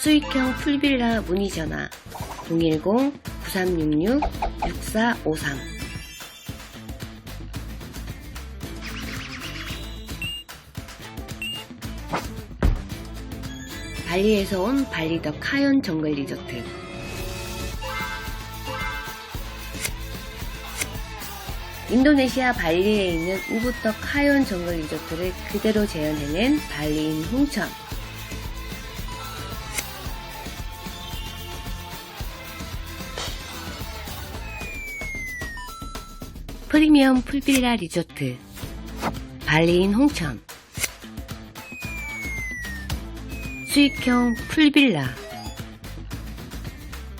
수익형 풀빌라 문의 전화. 010-9366-6453 발리에서 온 발리더 카연 정글 리조트. 인도네시아 발리에 있는 우부터 카연 정글 리조트를 그대로 재현해낸 발리인 홍천 프리미엄 풀빌라 리조트. 발리인 홍천. 수익형 풀빌라.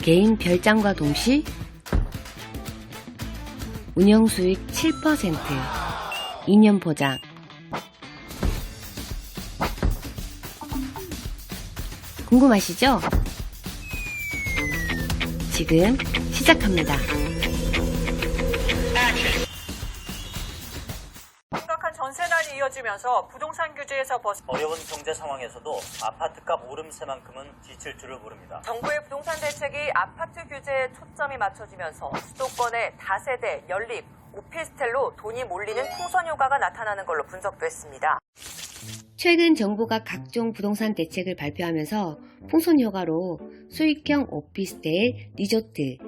개인 별장과 동시 운영 수익 7% 2년 보장. 궁금하시죠? 지금 시작합니다. 이 이어지면서 부동산 규제에서 벗 어려운 경제 상황에서도 아파트값 오름세만큼은 지칠 줄을 모릅니다. 정부의 부동산 대책이 아파트 규제에 초점이 맞춰지면서 수도권의 다세대, 연립, 오피스텔로 돈이 몰리는 풍선 효과가 나타나는 걸로 분석됐습니다. 최근 정부가 각종 부동산 대책을 발표하면서 풍선 효과로 수익형 오피스텔, 리조트,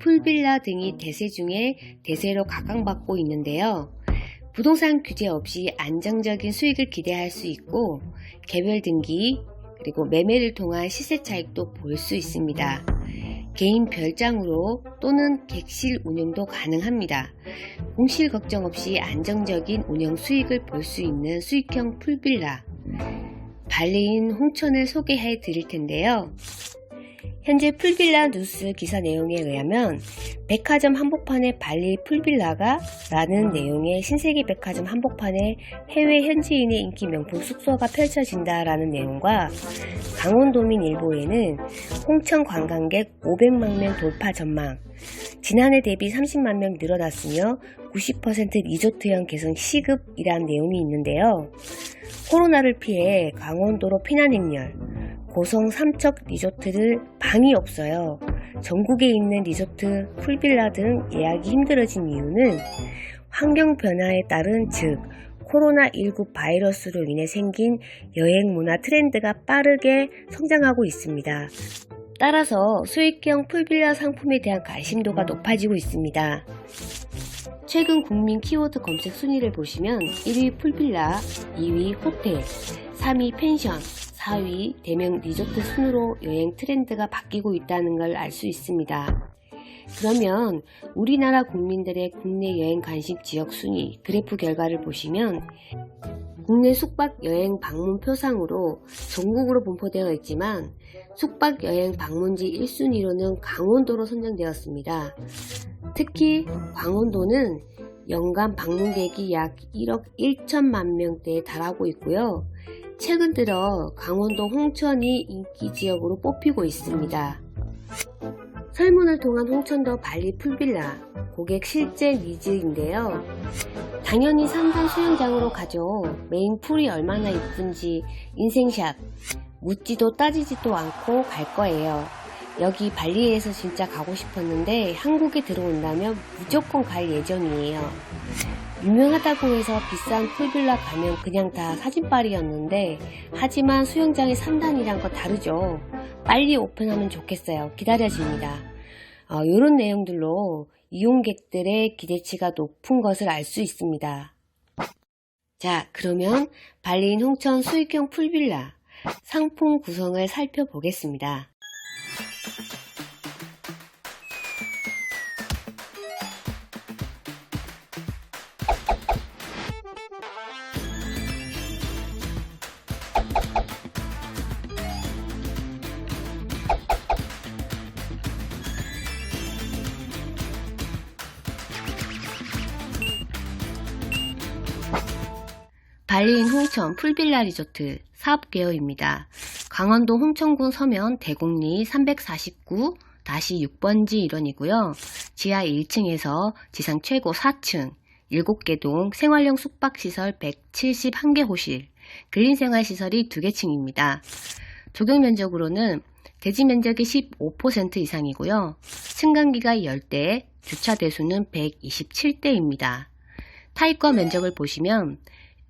풀빌라 등이 대세 중에 대세로 각광받고 있는데요. 부동산 규제 없이 안정적인 수익을 기대할 수 있고 개별 등기 그리고 매매를 통한 시세 차익도 볼 수 있습니다. 개인 별장으로 또는 객실 운영도 가능합니다. 공실 걱정 없이 안정적인 운영 수익을 볼 수 있는 수익형 풀빌라 발리인 홍천을 소개해 드릴 텐데요. 현재 풀빌라 뉴스 기사 내용에 의하면 백화점 한복판에 발리 풀빌라가 라는 내용의 신세계 백화점 한복판에 해외 현지인의 인기 명품 숙소가 펼쳐진다라는 내용과 강원도민 일보에는 홍천 관광객 500만 명 돌파 전망 지난해 대비 30만 명 늘어났으며 90% 리조트형 개성 시급이란 내용이 있는데요. 코로나를 피해 강원도로 피난 행렬, 고성 삼척 리조트를 방이 없어요. 전국에 있는 리조트, 풀빌라 등 예약이 힘들어진 이유는 환경 변화에 따른 즉 코로나19 바이러스로 인해 생긴 여행 문화 트렌드가 빠르게 성장하고 있습니다. 따라서 수익형 풀빌라 상품에 대한 관심도가 높아지고 있습니다. 최근 국민 키워드 검색 순위를 보시면 1위 풀빌라, 2위 호텔, 3위 펜션, 4위 대명 리조트 순으로 여행 트렌드가 바뀌고 있다는 걸 알 수 있습니다. 그러면 우리나라 국민들의 국내 여행 관심 지역 순위 그래프 결과를 보시면 국내 숙박 여행 방문 표상으로 전국으로 분포되어 있지만 숙박 여행 방문지 1순위로는 강원도로 선정되었습니다. 특히 강원도는 연간 방문객이 약 1억 1천만 명대에 달하고 있고요. 최근 들어 강원도 홍천이 인기 지역으로 뽑히고 있습니다. 설문을 통한 홍천더 발리 풀빌라 고객 실제 니즈인데요. 당연히 산단 수영장으로 가죠. 메인 풀이 얼마나 이쁜지 인생샷 묻지도 따지지도 않고 갈 거예요. 여기 발리에서 진짜 가고 싶었는데 한국에 들어온다면 무조건 갈 예정이에요. 유명하다고 해서 비싼 풀빌라 가면 그냥 다 사진빨이었는데 하지만 수영장의 3단이란 거 다르죠. 빨리 오픈하면 좋겠어요. 기다려집니다. 어, 이런 내용들로 이용객들의 기대치가 높은 것을 알 수 있습니다. 자, 그러면 발리인 홍천 수익형 풀빌라 상품 구성을 살펴보겠습니다. 발리인 홍천 풀빌라 리조트 사업개요입니다. 강원도 홍천군 서면 대곡리 349-6번지 일원이고요. 지하 1층에서 지상 최고 4층, 7개 동 생활형 숙박시설 171개 호실, 근린생활시설이 2개 층입니다. 적용 면적으로는 대지 면적이 15% 이상이고요. 승강기가 10대, 주차 대수는 127대입니다. 타입과 면적을 보시면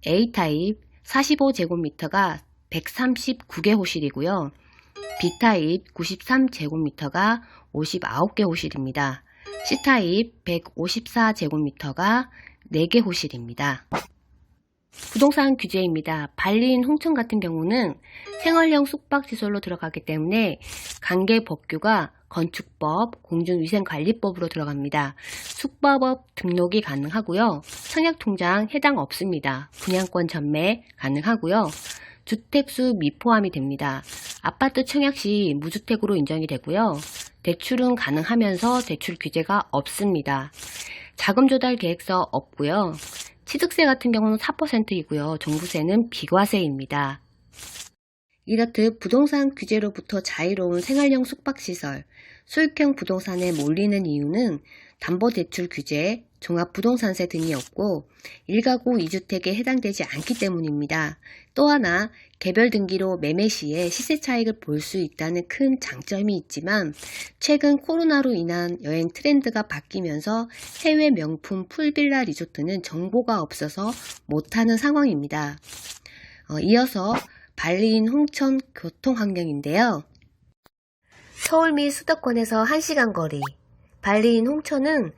A타입 45제곱미터가 139개 호실이고요. B타입 93제곱미터가 59개 호실입니다. C타입 154제곱미터가 4개 호실입니다. 부동산 규제입니다. 발리인 홍천 같은 경우는 생활형 숙박시설로 들어가기 때문에 관계 법규가 건축법, 공중위생관리법으로 들어갑니다. 숙박업 등록이 가능하고요. 청약통장 해당 없습니다. 분양권 전매 가능하고요. 주택수 미포함이 됩니다. 아파트 청약 시 무주택으로 인정이 되고요. 대출은 가능하면서 대출 규제가 없습니다. 자금 조달 계획서 없고요. 취득세 같은 경우는 4%이고요. 종부세는 비과세입니다. 이렇듯 부동산 규제로부터 자유로운 생활형 숙박시설, 수익형 부동산에 몰리는 이유는 담보대출 규제, 종합부동산세 등이 없고 1가구 2주택에 해당되지 않기 때문입니다. 또 하나 개별 등기로 매매 시에 시세 차익을 볼 수 있다는 큰 장점이 있지만 최근 코로나로 인한 여행 트렌드가 바뀌면서 해외 명품 풀빌라 리조트는 정보가 없어서 못하는 상황입니다. 어, 이어서 발리인 홍천 교통 환경인데요. 서울 및 수도권에서 1시간 거리. 발리인 홍천은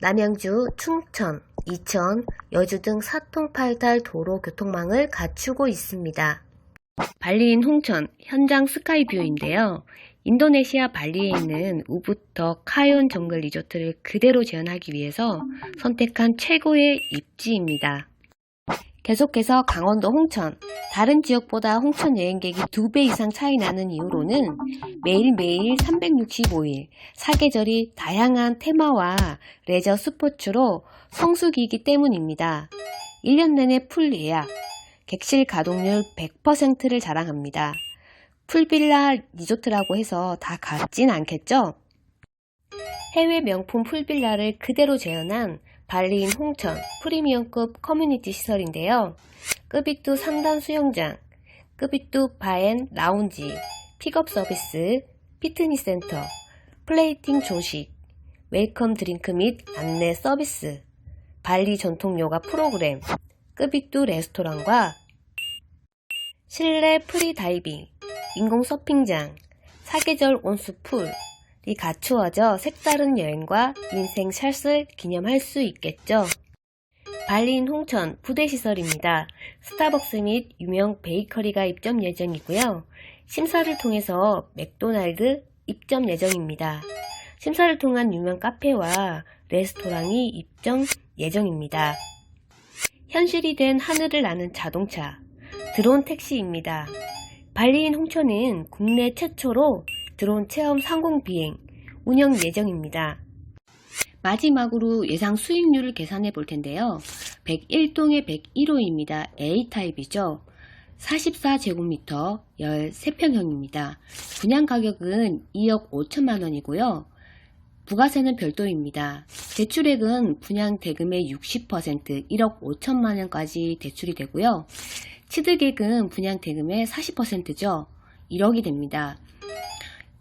남양주, 충천, 이천, 여주 등 사통팔달 도로 교통망을 갖추고 있습니다. 발리인 홍천 현장 스카이뷰인데요. 인도네시아 발리에 있는 우부터 카yon 정글 리조트를 그대로 재현하기 위해서 선택한 최고의 입지입니다. 계속해서 강원도 홍천, 다른 지역보다 홍천 여행객이 2배 이상 차이 나는 이유로는 매일매일 365일 사계절이 다양한 테마와 레저 스포츠로 성수기이기 때문입니다. 1년 내내 풀 예약, 객실 가동률 100%를 자랑합니다. 풀빌라 리조트라고 해서 다 같진 않겠죠? 해외 명품 풀빌라를 그대로 재현한 발리인 홍천 프리미엄급 커뮤니티 시설인데요. 급이뚜 3단 수영장, 급이뚜 바앤 라운지, 픽업 서비스, 피트니스 센터, 플레이팅 조식, 웰컴 드링크 및 안내 서비스, 발리 전통 요가 프로그램, 급이뚜 레스토랑과 실내 프리 다이빙, 인공 서핑장, 사계절 온수 풀이 갖추어져 색다른 여행과 인생 샷을 기념할 수 있겠죠. 발리인 홍천 부대시설입니다. 스타벅스 및 유명 베이커리가 입점 예정이고요. 심사를 통해서 맥도날드 입점 예정입니다. 심사를 통한 유명 카페와 레스토랑이 입점 예정입니다. 현실이 된 하늘을 나는 자동차, 드론 택시입니다. 발리인 홍천은 국내 최초로 드론 체험 상공 비행 운영 예정입니다. 마지막으로 예상 수익률을 계산해 볼 텐데요. 101동에 101호입니다. A타입이죠. 44제곱미터 13평형입니다. 분양 가격은 2억 5천만 원이고요. 부가세는 별도입니다. 대출액은 분양 대금의 60% 1억 5천만 원까지 대출이 되고요. 취득액은 분양 대금의 40%죠. 1억이 됩니다.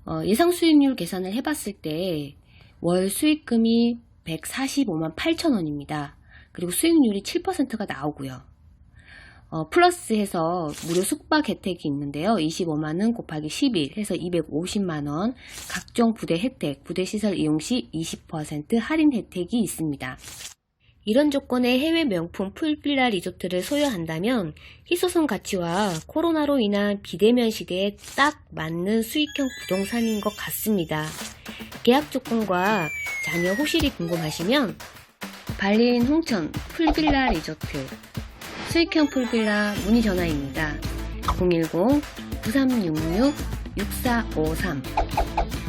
어, 예상 수익률 계산을 해봤을 때 월 수익금이 145만 8천 원입니다. 그리고 수익률이 7%가 나오고요. 어, 플러스해서 무료 숙박 혜택이 있는데요. 25만원 곱하기 10일 해서 250만원 각종 부대 혜택, 부대 시설 이용 시 20% 할인 혜택이 있습니다. 이런 조건의 해외 명품 풀빌라 리조트를 소유한다면 희소성 가치와 코로나로 인한 비대면 시대에 딱 맞는 수익형 부동산인 것 같습니다. 계약 조건과 자녀 호실이 궁금하시면 발리인 홍천 풀빌라 리조트 수익형 풀빌라 문의 전화입니다. 010-9366-6453